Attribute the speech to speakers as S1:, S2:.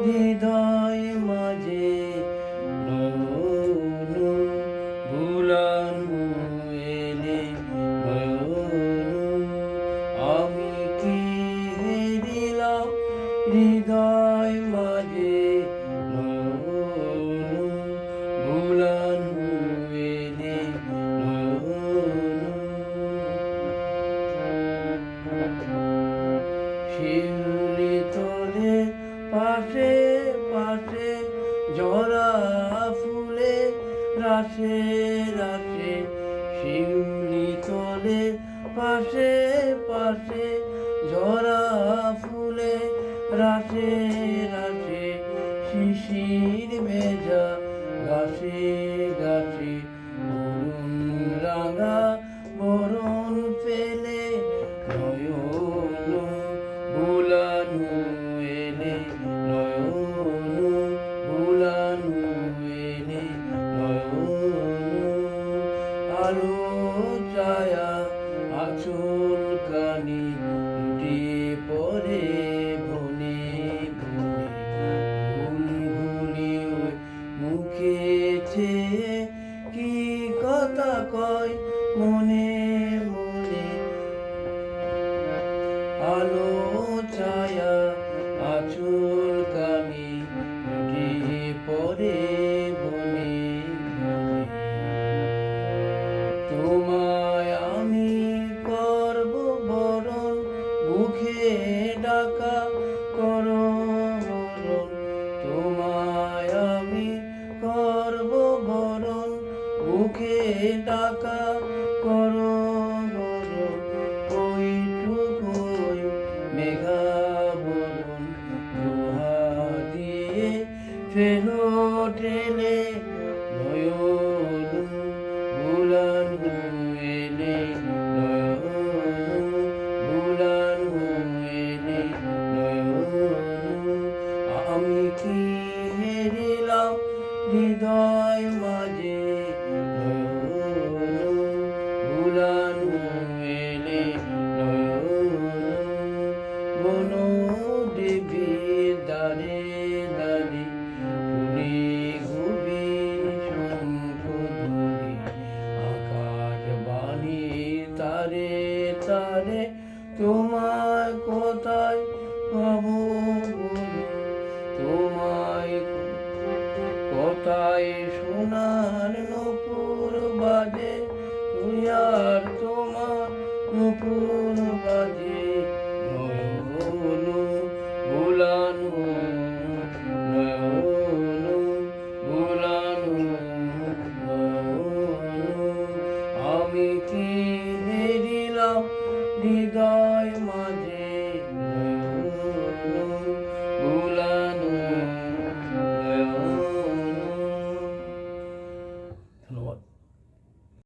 S1: হৃদয় পাশে পাশে জরা ফুলে রাশে রাশে শিউলি তোলে পাশে পাশে জরা ফুলে রাশে রাশে আলো ছায়া আচল কানি লুটিয়ে পড়ে বনে ভুলভুলি ওই মুখে কি কথা কয় মনে মনে। আলো ফেলো ঠেলে নয়ন বুলানু এলে নয়ন নয়ন। আমি কি হেরিলাম হৃদয়? তোমায় কোথায় পাবো তোমায় কোথায় শোনার নপুর বাজে? তুই আর তোমার নপুর